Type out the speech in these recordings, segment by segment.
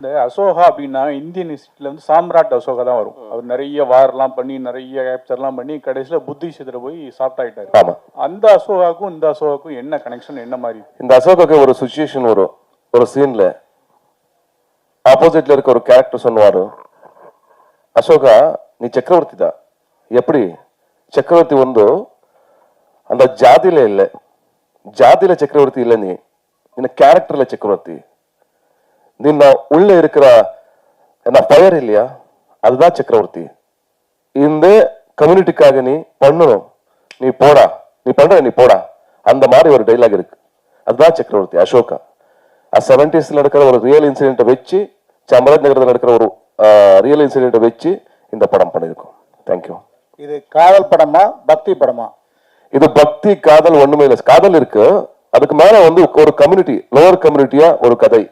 இந்த அசோகா அப்படின்னா இந்தியன் ஹிஸ்ட்ரியில் வந்து சாம்ராட் அசோகா தான் வரும். அவர் நிறைய வார்லாம் பண்ணி நிறைய கேப்சர்லாம் பண்ணி கடைசியில் புத்தி போய் சாப்பிட்டாயிட்டாரு ஆமாம் அந்த அசோகாக்கும் இந்த அசோகாக்கும் என்ன கனெக்ஷன் என்ன மாதிரி? இந்த அசோகாக்கு ஒரு சுச்சுவேஷன் வரும். ஒரு சீனில் ஆப்போசிட்ல இருக்க ஒரு கேரக்டர் சொன்னுவார் அசோகா நீ சக்கரவர்த்தி தான். எப்படி? சக்கரவர்த்தி வந்து அந்த ஜாதியில இல்லை. ஜாதியில சக்கரவர்த்தி இல்லை நீ. ನಿನ್ನ ಕ್ಯಾರೆಕ್ಟರ್ಲ ಚಕ್ರವರ್ತಿ நின்ன உள்ள இருக்கிற என்ன ஃபயர் இல்லையா? அதுதான் சக்கரவர்த்தி. இந்த கம்யூனிட்டிக்காக நீ பண்ணணும். நீ போடா. நீ பண்ற நீ போடா. அந்த மாதிரி ஒரு டைலாக் இருக்கு. அதுதான் சக்கரவர்த்தி அசோகா. செவன்டிஸ்ல நடக்கிற ஒரு ரியல் இன்சிடென்ட்டை வச்சு நகரத்தில் நடக்கிற ஒரு ரியல் இன்சிடென்ட்டை வச்சு இந்த படம் பண்ணியிருக்கோம். தேங்க்யூ இது காதல் படமா பக்தி படமா? இது பக்தி காதல் ஒண்ணுமே இல்லை. காதல் இருக்கு. அதுக்கு மேல வந்து ஒரு கம்யூனிட்டி லோவர் கம்யூனிட்டியா ஒரு கதை.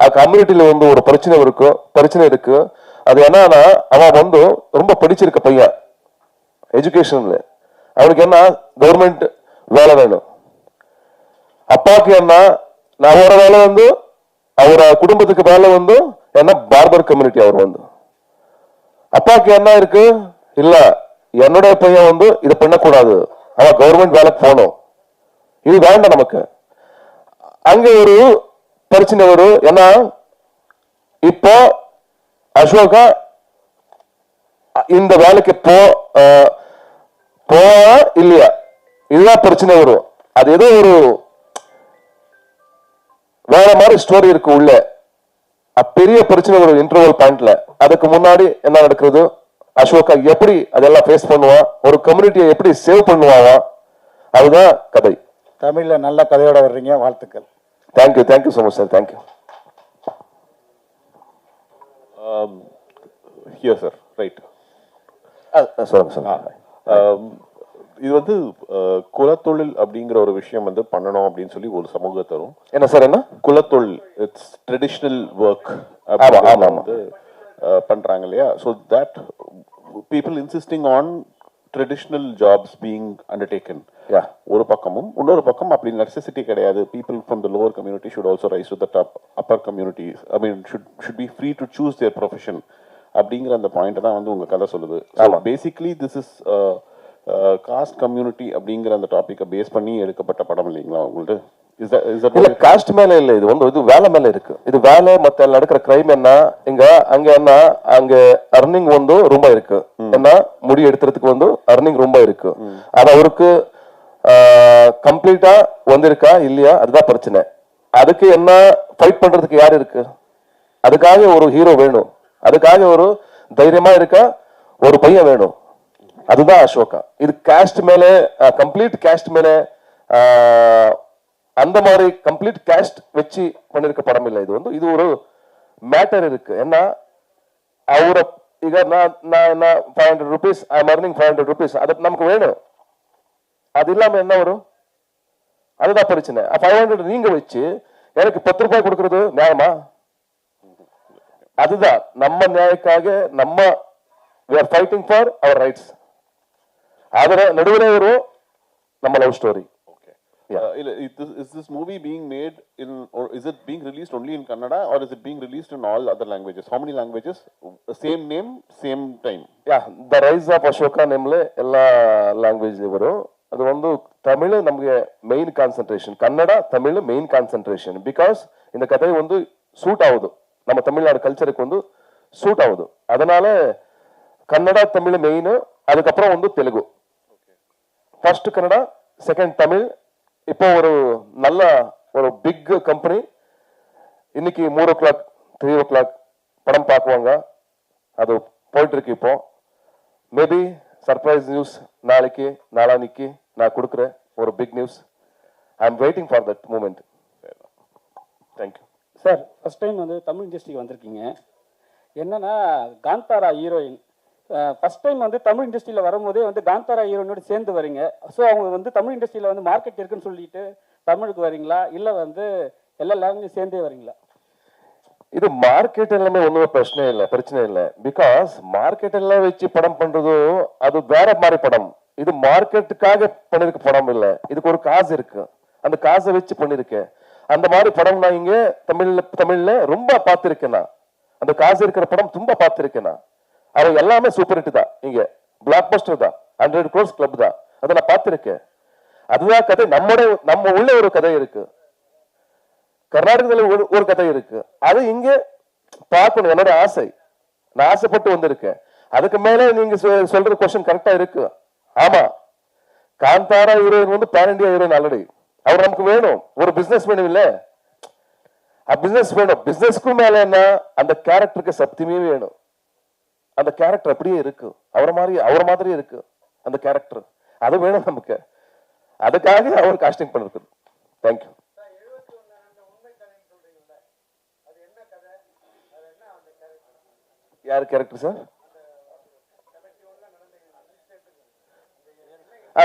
கம்யூனிட்டியில வந்து ஒரு பிரச்சனை இருக்கும் பிரச்சனை இருக்கு. அது என்னன்னா அவன் வந்து ரொம்ப படிச்சிருக்க பையன். எஜுகேஷன்ல அவனுக்கு என்ன கவர்மெண்ட் வேலை வேணும். அப்பாவுக்கு என்ன நான் அவர வேலை வந்து அவர குடும்பத்துக்கு வேலை வந்து என்ன பார்பர் கம்யூனிட்டி அவர் வந்து. அப்பாவுக்கு என்ன இருக்கு? இல்ல என்னுடைய பையன் வந்து இதை பண்ணக்கூடாது. அவன் கவர்மெண்ட் வேலைக்கு போகணும். இது வேண்டாம் நமக்கு. அங்க ஒரு பிரச்சனை வரும் ஏன்னா இப்போ அசோகா இந்த வேலைக்கு போ போவா இல்லையா? இதுதான் பிரச்சனை வரும் அது ஏதோ ஒரு வேற மாதிரி ஸ்டோரி இருக்கு உள்ள. பெரிய பிரச்சனை வரும் இன்டர்வல் பாயிண்ட்ல அதுக்கு முன்னாடி என்ன நடக்கிறது? அசோகா எப்படி அதெல்லாம் ஃபேஸ் பண்ணுவான் ஒரு கம்யூனிட்டியை எப்படி சேவ் பண்ணுவான் அதுதான் கதை. தமிழ்ல நல்ல கதையோட வர்றீங்க வாழ்த்துக்கள். Thank you thank you so much sir thank you here sir right சொல்லுங்க சொல்லுங்க. இது வந்து அஹ், குலத்தொழில் அப்படிங்கிற ஒரு விஷயம் வந்து பண்ணணும் அப்படின்னு சொல்லி ஒரு சமூகத்தரும் என்ன சார் என்ன? குலத்தொழில் இட்ஸ் ட்ரெடிஷ்னல் ஒர்க். வந்து அஹ், பண்றாங்க இல்லையா? So that people insisting on traditional jobs being undertaken ஒரு பக்கமும் இன்னொரு பக்கம் அப்படி நெசசிட்டி கிடையாது. People from the lower community should also rise to the top upper community I mean should should be free to choose their profession அப்படிங்கிற அந்த point தான் வந்து உங்க கதை சொல்லுது. Basically this is caste community அப்படிங்கிற அந்த டாப்பிக்கை பேஸ் பண்ணி எடுக்கப்பட்ட படம் இல்லைங்களா இல்ல காஸ்ட் மேல இல்ல. இது வந்து இது வேலை மேல இருக்கு. இது வேலை மத்த நடக்கிற கிரைம் என்ன? இங்க அங்க என்ன? அங்க அர்னிங் வந்து ரொம்ப இருக்கு. என்ன? முடி எடுத்துறதுக்கு வந்து அர்னிங் ரொம்ப இருக்கு. அது அவருக்கு கம்ப்ளீட்டா வந்திருக்கா? இல்லையா? அதுதான் பிரச்சனை. அதுக்கு என்ன ஃபைட் பண்றதுக்கு யார் இருக்கு? அதுக்காக ஒரு ஹீரோ வேணும். அதுக்காக ஒரு தைரியமா இருக்க? ஒரு பையன் வேணும். அதுதான் அசோகா. இது கேஸ்ட் மேலே கம்ப்ளீட் கேஸ்ட் மேலே அந்த மாதிரி கம்ப்ளீட் கேஸ்ட் வச்சு பண்ணிருக்க படம் இல்லை. இது வந்து இது ஒரு மேட்டர் இருக்கு. என்ன அவரை ಈಗ நான் நான் five hundred rupees I earning five hundred rupees அது நமக்கு வேணும். அது இல்லாம என்ன வரும் அதுதான் பிரச்சனை ஃபைவ் ஹண்ட்ரட் நீங்க வச்சு எனக்கு பத்து ரூபாய் கொடுக்கறது நியாயமா அதுதான் நம்ம நியாயக்காக நம்ம we are fighting for our rights அதுல நடுவில் வரும் நம்ம love story Yeah. Uh, is, is this movie being made in, or is it being released only in Kannada, or is it being released in all other languages? How many languages? Same name, same time. Yeah, the rise of Ashoka namely, all language they were. ಅದು ಒಂದು ತಮಿಳು ನಮಗೆ main concentration Kannada Tamil main concentration because இந்த கதை வந்து suit ஆகுது நம்ம தமிழ்நாடு கல்ச்சருக்கு வந்து suit ஆகுது அதனால கன்னட தமிழ் மெயின் அதுக்கப்புறம் வந்து தெலுங்கு ஃபர்ஸ்ட் கன்னடா செகண்ட் தமிழ் இப்போ ஒரு நல்ல ஒரு பிக் கம்பெனி இன்னைக்கு மூணு o'clock three o'clock படம் பார்க்குவாங்க அது போயிட்டு இருக்கு இப்போ மேபி சர்ப்ரைஸ் நியூஸ் நாளைக்கு நாளானிக்கு நான் கொடுக்குறேன் ஒரு big news I am waiting for that moment thank you sir first time வந்து தமிழ் இண்டஸ்ட்ரிக்கு வந்திருக்கீங்க. என்னன்னா காந்தாரா ஹீரோயின் ஃபர்ஸ்ட் டைம் வந்து தமிழ் இண்டஸ்ட்ரியில் வரும்போதே வந்து காந்தாரா ஹீரோயினோட சேர்ந்து வரீங்க. ஸோ அவங்க வந்து தமிழ் இண்டஸ்ட்ரியில் வந்து மார்க்கெட் இருக்குன்னு சொல்லிட்டு தமிழுக்கு வரீங்களா? இல்லை வந்து எல்லா லேங்குவேஜும் சேர்ந்தே வரீங்களா? இது மார்க்கெட் எல்லாமே ஒண்ணுமே பிரச்சனை இல்லை பிரச்சனை இல்லை. பிகாஸ் மார்க்கெட் எல்லாம் வச்சு படம் பண்றது அது வேற மாதிரி படம். இது மார்க்கெட்டுக்காக பண்ணிருக்க படம் இல்லை. இதுக்கு ஒரு காசு இருக்கு. அந்த காசை வச்சு பண்ணிருக்கேன். அந்த மாதிரி படம் நான் இங்க தமிழ்ல தமிழ்ல ரொம்ப பார்த்திருக்கேன் நான். அந்த காசு இருக்கிற படம் ரொம்ப பார்த்திருக்கேன் நான். அது எல்லாமே சூப்பர் ஹிட் தான். இங்க பிளாக் பஸ்டர் தான். ஹண்ட்ரட் க்ரோஸ் கிளப் தான். அதை நான் பார்த்திருக்கேன். அதுதான் கதை. நம்மோட நம்ம உள்ள ஒரு கதை இருக்கு. கர்நாடகத்துல ஒரு ஒரு கதை இருக்கு. அது இங்க பார்க்கணும். என்னோட ஆசை. நான் ஆசைப்பட்டு வந்திருக்கேன். அதுக்கு மேல நீங்க சொ- சொல்ற கொஸ்டின் கரெக்டா இருக்கு. ஆமா. காந்தாரா ஹீரோயின் வந்து பேன் இண்டியா ஹீரோயின் ஆல்ரெடி அவர் நமக்கு வேணும். ஒரு பிசினஸ் வேணும் இல்ல. பிசினஸ் வேணும். பிசினஸ்க்கும் மேல என்ன? அந்த கேரக்டருக்கு சத்தியமே வேணும். அந்த கேரக்டர் அப்படியே இருக்கு. அவர மாதிரி அவர மாதிரி இருக்கு அந்த கேரக்டர் அது வேணும் நமக்கு. அதுக்காக அவர் காஸ்டிங் பண்ணிருக்கு தேங்க்யூ யார் character sir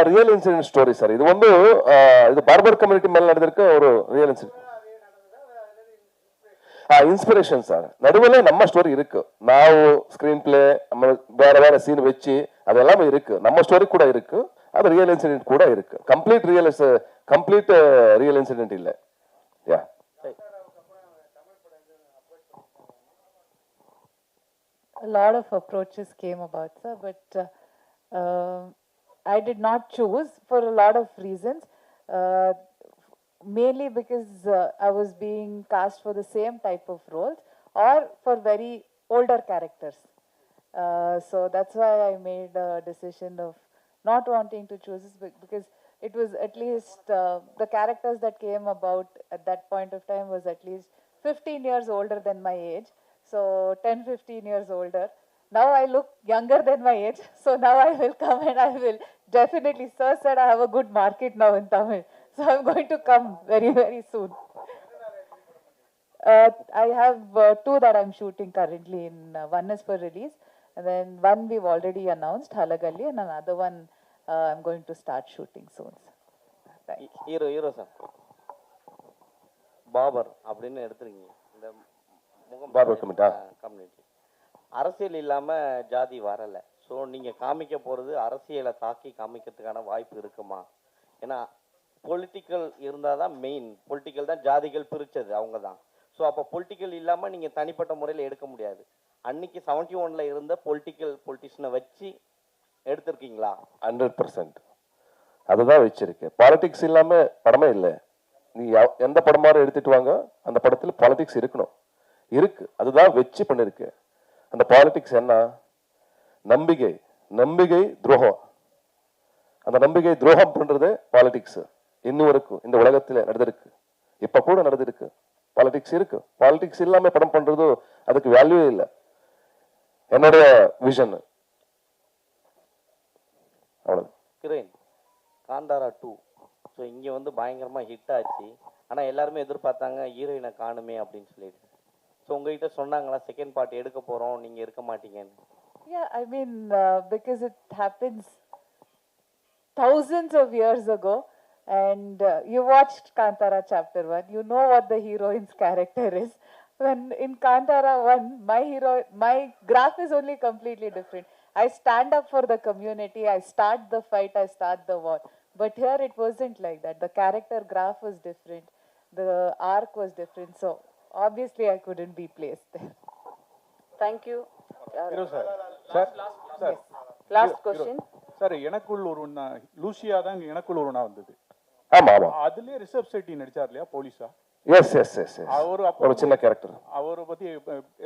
real incident story sir இது வந்து இது பார்பர் கம்யூனிட்டி மேல நடந்திருக்க ஒரு ரியல் இன்சிடென்ட் இன்ஸ்பிரேஷன் சார் நடுவில் நம்ம ஸ்டோரி இருக்கு. நான் ஸ்கிரீன் பிளே நம்ம வேற வேற சீன் வச்சு அது இருக்கு. நம்ம ஸ்டோரி கூட இருக்கு. அது ரியல் இன்சிடென்ட் கூட இருக்கு. Complete real complete real incident இல்லை. Yeah a lot of approaches came about, sir, but uh, um I did not choose for a lot of reasons. Uh, mainly because uh, I was being cast for the same type of roles or for very older characters. Uh, so that's why I made a decision of not wanting to choose this bec- because it was at least uh, the characters that came about at that point of time was at least 15 years older than my age So 10, 15 years older. Now I look younger than my age. So now I will come and I will definitely, sir said I have a good market now in Tamil. So I'm going to come very, very soon. Uh, I have uh, two that I'm shooting currently. In uh, one is for release, and then one we've already announced, Halagalli, and another one uh, I'm going to start shooting soon. sir. Thank you. Hero hero sir Babar அப்படின்னு எடுத்துருக்கீங்க இந்த முகம் ஆ. Community அரசியல் இல்லாம ஜாதி வரல. So நீங்க காமிக்க போறது அரசியலை தாக்கி காமிக்கிறதுக்கான வாய்ப்பு இருக்குமா? ஏன்னா பொலிட்டிக்கல் இருந்தால் தான் மெயின் பொலிட்டிக்கல் தான் ஜாதிகள் பிரிச்சது அவங்க தான் ஸோ அப்போ பொலிட்டிக்கல் இல்லாமல் நீங்கள் தனிப்பட்ட முறையில் எடுக்க முடியாது. அன்னைக்கு செவன்டி ஒன்ல இருந்த பொலிட்டிக்கல் பொலிட்டிஷனை வச்சு எடுத்திருக்கீங்களா? ஹண்ட்ரட் பர்சன்ட் அதுதான் வச்சிருக்கேன் பாலிடிக்ஸ் இல்லாம படமே இல்லை. நீ எந்த படமாரும் எடுத்துட்டு வாங்க அந்த படத்துல பாலிடிக்ஸ் இருக்கணும். இருக்கு. அதுதான் வச்சு பண்ணிருக்கு. அந்த பாலிடிக்ஸ் என்ன? நம்பிக்கை. நம்பிக்கை துரோகம். அந்த நம்பிக்கை துரோகம் பண்றது பாலிடிக்ஸ் இன்னும் வரைக்கும் இந்த உலகத்தில் நடந்திருக்கு. இப்ப கூட நடந்திருக்கு. பாலிடிக்ஸ் இருக்கு. பாலிடிக்ஸ் இல்லாம படம் பண்றது அதுக்கு வேல்யூ இல்லை. என்னுடைய விஷன் அவ்வளவு. ஹீரோயின் காந்தாரா டூ ஸோ இங்கே வந்து பயங்கரமாக ஹிட் ஆச்சு. ஆனால் எல்லாருமே எதிர்பார்த்தாங்க ஹீரோயினை காணுமே அப்படின்னு சொல்லிட்டு. ஸோ உங்ககிட்ட சொன்னாங்களா செகண்ட் பார்ட் எடுக்க போகிறோம் நீங்கள் இருக்க மாட்டீங்கன்னு Yeah, I mean, uh, because it happens thousands of years ago, and uh, you watched Kantara chapter one, you know what the heroine's character is. When in Kantara one, my hero, my graph is only completely different. I stand up for the community, I start the fight, I start the war. But here it wasn't like that. The character graph was different, the arc was different. So obviously I couldn't be placed there. Thank you. Hero sir sir sir Last question. Sir எனக்குள் ஒரு Lucia தான் எனக்குள் ஒரு வந்தது? ஆமா ஆமா. அதுலயே reserve Shetty நடிச்சார் இல்லையா போலீஸா? எஸ் எஸ் எஸ் அவர் ஒரு சின்ன கேரக்டர் அவரை பத்தி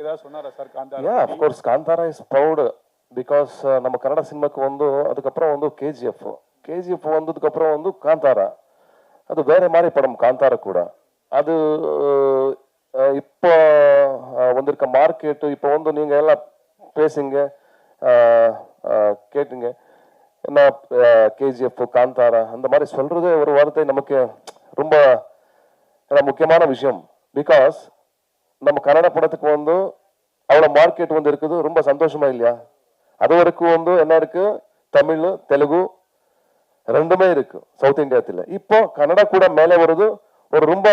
ஏதாவது சொன்னாரா sir Kantara yeah of course Kantara is proud because நம்ம கன்னட சினிமாக்கு வந்து அதுக்கப்புறம் வந்து கேஜிஎஃப் கேஜிஎஃப் வந்ததுக்கப்புறம் வந்து காந்தாரா. அது வேற மாதிரி படம் காந்தாரா கூட. அது இப்போ வந்திருக்க மார்க்கெட்டு இப்போ வந்து நீங்கள் எல்லாம் பேசுங்க. கேட்டுங்க. என்ன கேஜிஎஃப் காந்தாரா அந்த மாதிரி சொல்கிறது ஒரு வார்த்தை நமக்கு ரொம்ப முக்கியமான விஷயம். பிகாஸ் நம்ம கன்னட படத்துக்கு வந்து அவ்வளோ மார்க்கெட் வந்து இருக்குது ரொம்ப சந்தோஷமா இல்லையா? அது வரைக்கும் வந்து என்ன இருக்கு? தமிழ் தெலுங்கு ரெண்டுமே இருக்கு சவுத் இந்தியாத்தில். இப்போ கன்னடா கூட மேலே வருது ஒரு ரொம்ப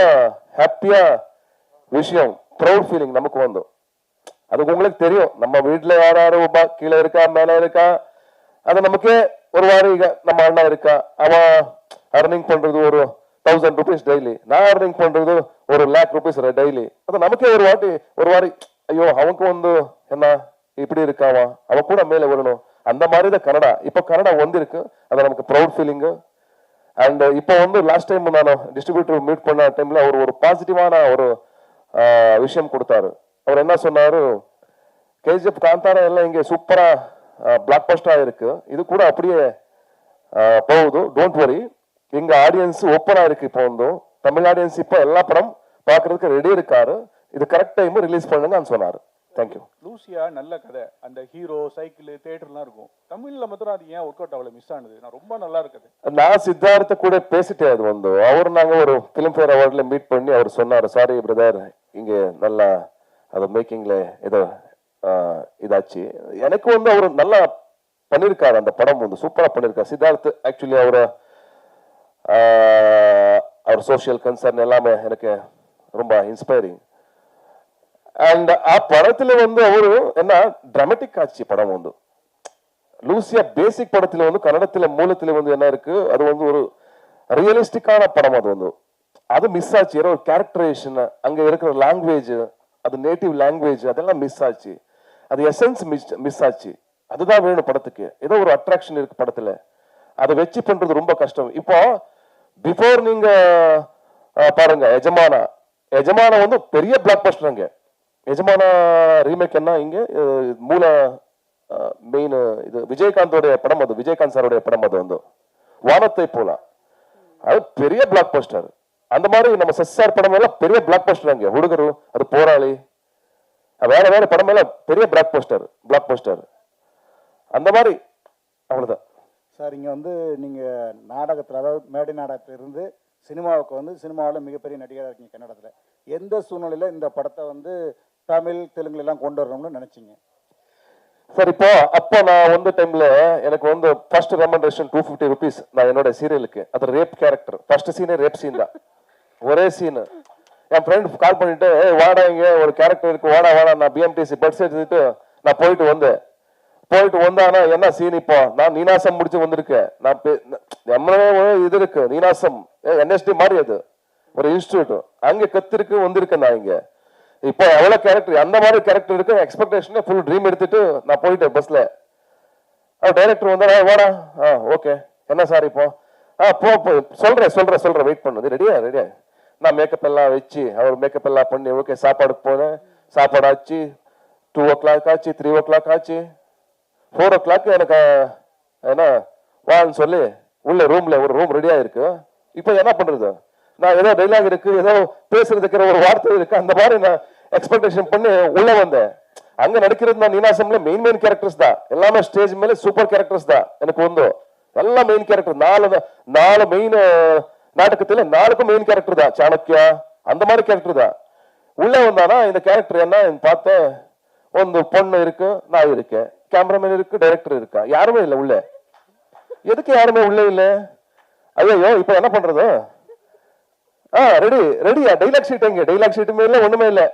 ஹாப்பியாக விஷயம் ப்ரௌட் ஃபீலிங் நமக்கு வந்து அது உங்களுக்கு தெரியும் நம்ம வீட்டில் யார் யார் ஒಬ್ಬ கீழே இருக்கா மேலே இருக்கா? அது நமக்கே ஒரு வாரி நம்ம அண்ணா இருக்கா அவன் அர்னிங் பண்ணுறது ஒரு தௌசண்ட் ருபீஸ் டெய்லி நான் அர்னிங் பண்ணுறது ஒரு லேக் ருபீஸ் டெய்லி அது நமக்கே ஒரு வாட்டி ஒரு வாரி ஐயோ அவனுக்கு வந்து என்ன இப்படி இருக்காவா? அவன் கூட மேலே வரணும் அந்த மாதிரி தான் கனடா. இப்போ கனடா வந்திருக்கு. அது நமக்கு ப்ரௌட் ஃபீலிங்கு அண்ட் இப்போ வந்து லாஸ்ட் டைம் நான் டிஸ்ட்ரிபியூட்டர் மீட் பண்ண டைமில் அவர் ஒரு பாசிட்டிவான ஒரு விஷயம் கொடுத்தாரு. அவர் என்ன சொன்னாரு? கேஜிஎஃப் காந்தாரா எல்லாம் இங்கே சூப்பராக பிளாக் பஸ்டா இருக்கு. இது கூட அப்படியே போகுது. டோன்ட் வரி எங்கள் ஆடியன்ஸ் ஓப்பனாக இருக்கு இப்போ வந்து. தமிழ் ஆடியன்ஸ் இப்போ எல்லா படம் பார்க்கறதுக்கு ரெடி இருக்காரு. இது கரெக்ட் டைம் ரிலீஸ் பண்ணுங்கன்னு சொன்னாரு. தேங்க்யூ லூசியா நல்ல கதை. அந்த ஹீரோ சைக்கிள் தேட்டர்லாம் இருக்கும். தமிழ்ல மாத்திரம் அது ஏன் ஒர்க் அவுட் ஆகல மிஸ் ஆனது? நான் ரொம்ப நல்லா இருக்குது. நான் சித்தார்த்த கூட பேசிட்டேன் அது வந்து. அவர் நாங்க ஒரு ஃபிலிம்ஃபேர் அவார்ட்ல மீட் பண்ணி அவர் சொன்னாரு சாரி பிரதர் இங்க நல்லா அது மேக்கிங்ல ஏதோ இதாச்சு. எனக்கு வந்து அவர் நல்லா பண்ணிருக்காரு அந்த படம் வந்து. சூப்பரா பண்ணிருக்காரு. சித்தார்த் ஆக்சுவலி அவர் அவர் சோஷியல் கன்சர்ன் எல்லாமே எனக்கு ரொம்ப இன்ஸ்பைரிங் அண்ட் ಆ படத்துல வந்து அவரு என்ன ட்ராமட்டிக் ஆச்சு படம் வந்து லூசியா பேசிக் படத்துல வந்து கன்னடத்துல மூலத்துல வந்து என்ன இருக்கு அது வந்து ஒரு ரியலிஸ்டிக்கான படம் அது வந்து. அது மிஸ் ஆச்சு. ஏதோ ஒரு கேரக்டரைசேஷன் அங்க இருக்கிற லாங்குவேஜ் அது நேட்டிவ் லாங்குவேஜ் அதெல்லாம் மிஸ் ஆச்சு. அது எசன்ஸ் மிஸ் மிஸ் ஆச்சு. அதுதான் வேணும் படத்துக்கு. ஏதோ ஒரு அட்ராக்ஷன் இருக்கு படத்துல. அதை வச்சு பண்றது ரொம்ப கஷ்டம். இப்போ பிஃபோர் நீங்க பாருங்க எஜமானா. எஜமான வந்து பெரிய பிளாக் பஸ்டருங்க எஜமான ரீமேக் என்ன? இங்கே மூல மெயின் இது விஜயகாந்தோடைய படம் அது. விஜயகாந்த் சாருடைய படம் அது வந்து. வானத்தை போல. அது பெரிய பிளாக் போஸ்டர் அந்த மாதிரி நம்ம சஸ்ஸார் படம் எல்லாம் பெரிய பிளாக் போஸ்டர் அங்கே. உடுகரு அது போராளி. வேற வேற படம் எல்லாம் பெரிய பிளாக் போஸ்டர் பிளாக் போஸ்டர் அந்த மாதிரி அவ்வளோதான் சார் இங்கே வந்து நீங்கள் நாடகத்தில் அதாவது மேடை நாடகத்திலிருந்து சினிமாவுக்கு வந்து சினிமாவில் மிகப்பெரிய நடிகராக இருக்கீங்க கன்னடத்தில். எந்த சூழ்நிலையில் இந்த படத்தை வந்து தமிழ் தெலுங்குல எல்லாம் கொண்டு வரணும்னு நினச்சிங்க. சார் இப்போ அப்போ நான் வந்து டைம்ல எனக்கு வந்து first remuneration two fifty rupees நான் என்னோட சீரியலுக்கு அது ரேப் கேரக்டர் ஃபர்ஸ்ட் சீனே ரேப் சீன் தான். ஒரே சீனு என் ஃப்ரெண்ட் கால் பண்ணிட்டு வாடா இங்க ஒரு கேரக்டர் இருக்கு. வாடா வாடா. நான் பிஎம்டிசி பட்ஸ் எடுத்துட்டு நான் போயிட்டு வந்தேன். போயிட்டு வந்தானா என்ன சீன் இப்போ? நான் நீனாசம் முடிச்சு வந்திருக்கேன். நான் பே- நம்மளே இது இருக்கு நீனாசம். என்எஸ்டி மாதிரி அது. ஒரு இன்ஸ்டியூட் அங்கே கத்திருக்கு வந்திருக்கேன் நான் இங்கே. இப்போ எவ்வளவு கேரக்டர் அந்த மாதிரி கேரக்டர் இருக்கு எக்ஸ்பெக்டேஷன் ஃபுல் ட்ரீம் எடுத்துட்டு நான் போயிட்டேன் பஸ்ல டைரக்டர் வந்தா வாடா. ஆ ஓகே என்ன சார் இப்போ? ஆ போ சொல்றேன் சொல்றேன் சொல்றேன். வெயிட் பண்ணுது ரெடியா ரெடியா நான் மேக்கப் எல்லாம் வச்சு அவர் மேக்கப் எல்லாம் பண்ணி ஓகே சாப்பாடுக்கு போனேன். சாப்பாடு ஆச்சு. டூ ஓ கிளாக் ஆச்சு த்ரீ ஓ கிளாக் ஆச்சு. ஃபோர் ஓ கிளாக் எனக்கு என்ன வான்னு சொல்லி உள்ள ரூம்ல ஒரு ரூம் ரெடியா இருக்கு இப்போ என்ன பண்றது? நான் ஏதோ டைலாக் இருக்கு ஏதோ பேசுறதுக்கு ஒரு வார்த்தை இருக்கு. அந்த மாதிரி நான் எக்ஸ்பெக்டேஷன் பண்ணி உள்ள வந்தேன் அங்க நடிக்கிறது நான் நீனாசம்ல மெயின் மெயின் கேரக்டர்ஸ் தான். எல்லாமே ஸ்டேஜ் மேல சூப்பர் கேரக்டர்ஸ் தான். எனக்கு வந்து எல்லாம் மெயின் கேரக்டர் நாலு நாலு மெயின் நாடகத்துல நாலுக்கும் மெயின் கேரக்டர் தான். சாணக்கியா அந்த மாதிரி கேரக்டர் தான். உள்ள வந்தானா இந்த கேரக்டர் என்ன பார்த்தேன் ಒಂದು பொண்ணு இருக்கு நான் இருக்கேன். கேமராமேன் இருக்கு டைரக்டர் இருக்கா? யாருமே இல்லை உள்ள. எதுக்கு யாருமே உள்ளே இல்லை? ஐயோ இப்போ என்ன பண்றது? ஆ ரெடி ரெடியா டைலாக் ஷீட் எங்க? டைலாக் ஷீட்டுமே இல்லை ஒண்ணுமே இல்லை.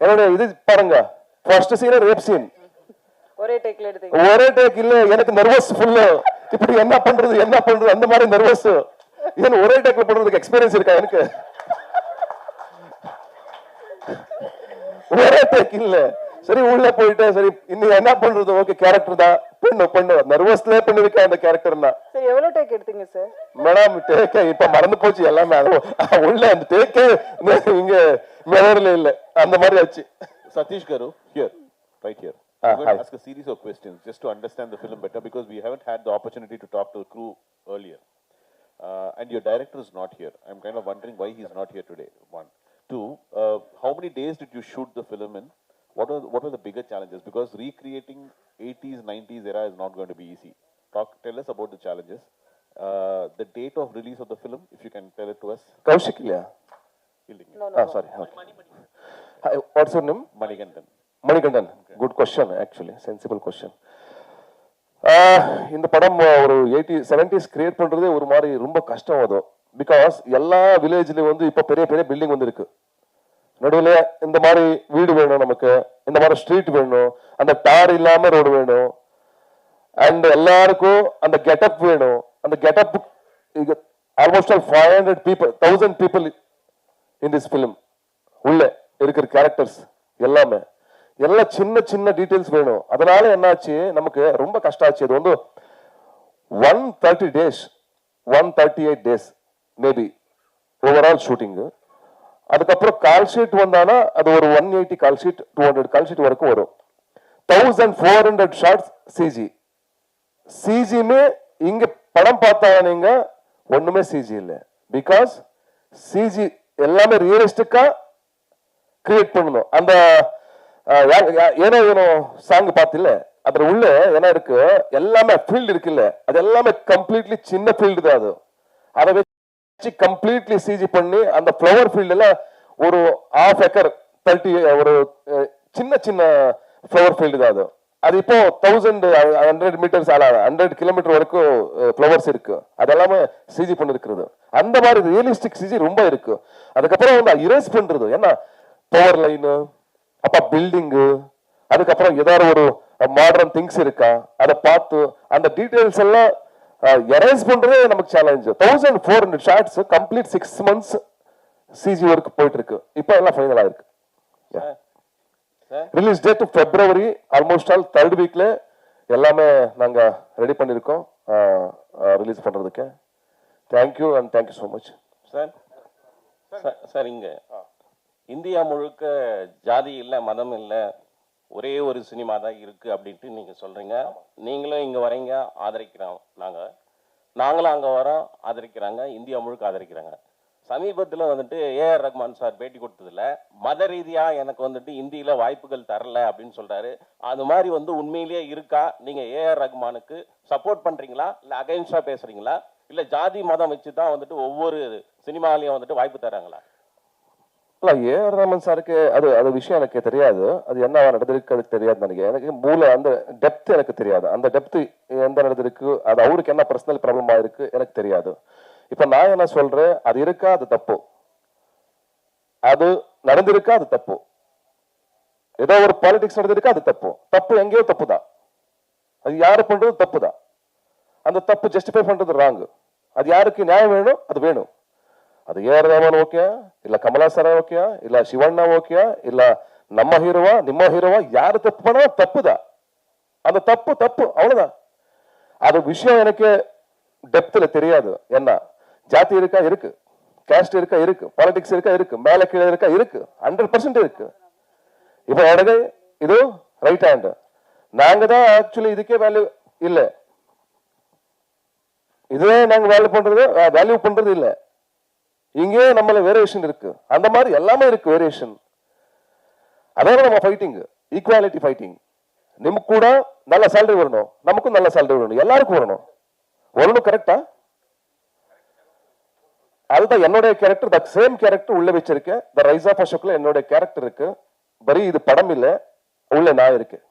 என்னோட இது பாருங்க. ஃபர்ஸ்ட் சீன் ரேப் சீன் ஒரே டேக்ல எடுத்தீங்க. ஒரே டேக் இல்ல எனக்கு நர்வஸ் ஃபுல்லு இப்படி என்ன பண்றது என்ன பண்றது அந்த மாதிரி நர்வஸ் ஏன் ஒரே டேக்ல பண்றதுக்கு எக்ஸ்பீரியன்ஸ் இருக்கா எனக்கு? ஒரே டேக் இல்ல. சரி உள்ள போயிட்டேன் சரி இன்னும் என்ன பண்றது? ஓகே கேரக்டர் தான். பண்ணு பண்ணு. நர்வஸ்ல பண்ணிருக்கேன் அந்த கேரக்டர் தான். சரி எவ்வளவு டேக் எடுத்தீங்க சார் மேடம் டேக்க இப்ப மறந்து போச்சு எல்லாமே. உள்ள அந்த டேக்கே இங்க மெமரில இல்ல அந்த மாதிரி ஆச்சு Satish Garu, here, right here. Ah, I'm going hi. to ask a series of questions just to understand the film better because we haven't had the opportunity to talk to the crew earlier. Uh, and your director is not here. I'm kind of wondering why he's not here today. One. Two, uh, how many days did you shoot the film in? What are, what are the bigger challenges? Because recreating 80s, 90s era is not going to be easy. Talk, tell us about the challenges. Uh, the date of release of the film, if you can tell it to us. Kaushik இல்லையா Okay. Hi, what's your name? Manikandan. Manikandan good question actually sensible question இந்த படம் ஒரு eighty seventies create பண்றதே ஒரு மாதிரி ரொம்ப கஷ்டம் அது. பிகாஸ் எல்லா வில்லேஜ்லயும் வந்து இப்போ பெரிய பெரிய பில்டிங் வந்து இருக்கு நடுவில் இந்த மாதிரி வீடு வேணும் நமக்கு. இந்த மாதிரி ஸ்ட்ரீட் வேணும். அந்த டார் இல்லாம ரோடு வேணும். அண்ட் எல்லாருக்கும் அந்த கெட்டப் வேணும். அந்த getup almost all five hundred people thousand people in this film உள்ள இருக்கிற கேரக்டர்ஸ் எல்லாமே. எல்லாம் சின்ன சின்ன டீட்டெயில்ஸ் வேணும். அதனால என்னாச்சு? நமக்கு ரொம்ப கஷ்டம் ஆச்சு அது வந்து one thirty days one thirty eight days maybe overall shooting அதுக்கப்புறம் கால் ஷீட் வந்தானா அது ஒரு one eighty call sheet two hundred call sheet வரைக்கும் வரும். Thousand four hundred shots C G இங்க படம் பார்த்தா நீங்க? ஒண்ணுமே சிஜி இல்லை. பிகாஸ் சிஜி எல்லாமே ரியலிஸ்டிக்கா கிரியேட் பண்ணணும். அந்த ஏன்னா வேணும் ஏனோ ஏனோ சாங் பார்த்தில்ல? அதில் உள்ள என்ன இருக்கு? எல்லாமே ஃபீல்டு இருக்குல்ல? அது எல்லாமே கம்ப்ளீட்லி சின்ன ஃபீல்டு தான் அது. அதை வச்சு கம்ப்ளீட்லி சிஜி பண்ணி அந்த ஃப்ளவர் ஃபீல்டில் ஒரு ஆஃப் ஏக்கர் தேர்ட்டி ஒரு சின்ன சின்ன ஃப்ளவர் ஃபீல்டு தான் அது. அது இப்போ thousand hundred metres hundred kilometre வரைக்கும் ஃப்ளவர்ஸ் இருக்கு. அதெல்லாமே சிஜி பண்ணிருக்கிறது. அந்த மாதிரி ரியலிஸ்டிக் சிஜி ரொம்ப இருக்கு. அதுக்கப்புறம் வந்து இரேஸ் பண்றது. ஏன்னா பவர் லைனு அப்ப பில்டிங்கு அதுக்கப்புறம் ஏதாவது ஒரு மாடர்ன் திங்ஸ் இருக்கா அதை பார்த்து அந்த டீடைல்ஸ் எல்லாம் எரேஸ் பண்றதே நமக்கு challenge thousand four hundred shots complete six months CG work போயிட்டு இருக்கு. இப்போ எல்லாம் ஃபைனல் ஆயிருக்கு release date February almost all third வீக்ல எல்லாமே நாங்க ரெடி பண்ணிருக்கோம். ரிலீஸ் பண்றதுக்கு. Thank you and thank you so much sir sir, இங்க. இந்தியா முழுக்க ஜாதி இல்ல மதம் இல்ல ஒரே ஒரு சினிமா தான் இருக்கு அப்படின்ட்டு நீங்க சொல்றீங்க. நீங்களும் இங்க வரீங்க ஆதரிக்கிறோம். நாங்க. நாங்களும் அங்க வரோம் ஆதரிக்கிறாங்க. இந்தியா முழுக்க ஆதரிக்கிறாங்க. சமீபத்துல வந்துட்டு ஏஆர் ரஹ்மான் சார் பேட்டி கொடுத்ததுல மத ரீதியா எனக்கு வந்துட்டு இந்தியில வாய்ப்புகள் தரல அப்படின்னு சொல்றாரு. அது மாதிரி வந்து உண்மையிலேயே இருக்கா? நீங்க ஏஆர் ரஹ்மானுக்கு சப்போர்ட் பண்றீங்களா? இல்ல அகைன்ஸ்டா பேசுறீங்களா? இல்ல ஜாதி மதம் வச்சு தான் வந்துட்டு ஒவ்வொரு சினிமாலையும் வந்துட்டு வாய்ப்பு தராங்களா இல்ல ஏ ரமன் சாருக்கு அது அது விஷயம் எனக்கு தெரியாது. அது என்ன நடந்திருக்கு அது தெரியாது எனக்கு எனக்கு மூல அந்த டெப்த் எனக்கு தெரியாது. அந்த டெப்த் எந்த நடந்திருக்கு அது அவருக்கு என்ன பர்சனல் ப்ராப்ளம் ஆயிருக்கு எனக்கு தெரியாது. இப்ப நான் என்ன சொல்றேன் அது இருக்கா அது தப்பு. அது நடந்திருக்கா அது தப்பு. ஏதோ ஒரு பாலிடிக்ஸ் நடந்திருக்கா அது தப்பு. தப்பு எங்கேயோ தப்பு தான் அது யாரு பண்றது தப்பு தான் அந்த தப்பு ஜஸ்டிஃபை பண்றது ராங் அது யாருக்கு நியாயம் வேணும் அது வேணும். அது ஏஆர் ரஹ்மான் ஓகே இல்ல கமலா சார் ஓகே இல்ல சிவண்ணா ஓகே இல்ல ನಮ್ಮ ஹீரோவா ನಿಮ್ಮ ಹೀರುವ ಯಾರು தப்பு ಮಾಡೋ ತಪ್ಪುದ ಅದು தப்பு தப்பு அவ்வளவுதான். அது விஷயம் எனக்கு டெப்த்தில் தெரியாது. என்ன ஜாதி இருக்கா? இருக்கு. கேஸ்ட் இருக்கா? இருக்கு. பாலிடிக்ஸ் இருக்கா? இருக்கு. மேல கீழே இருக்கா? இருக்கு. ஹண்ட்ரட் பர்சன்ட் இருக்கு. இப்போ எனக்கு இது ரைட் ஹேண்ட் நாங்க தான் ஆக்சுவலி இதுக்கே வேல்யூ இல்லை. இதுவே நாங்கள் வேல்யூ பண்றது வேல்யூ பண்றது இல்ல. இங்கேயே நம்மள வேரியேஷன் இருக்கு. அந்த மாதிரி எல்லாமே இருக்கு வேரியேஷன் அதாவது நம்ம ஃபைட்டிங் ஈக்குவாலிட்டி ஃபைட்டிங் நமக்கு கூட நல்ல சேலரி வரணும். நமக்கும் நல்ல சேலரி வரணும். எல்லாருக்கும் வரணும். வரணும் கரெக்டா அதுதான் என்னுடைய கேரக்டர் த சேம் கேரக்டர் உள்ள வச்சிருக்கேன். த ரைஸ் ஆஃப் அசோக்ல என்னுடைய கேரக்டர் இருக்கு. பரி இது படம் இல்லை. உள்ள நான் இருக்கேன்.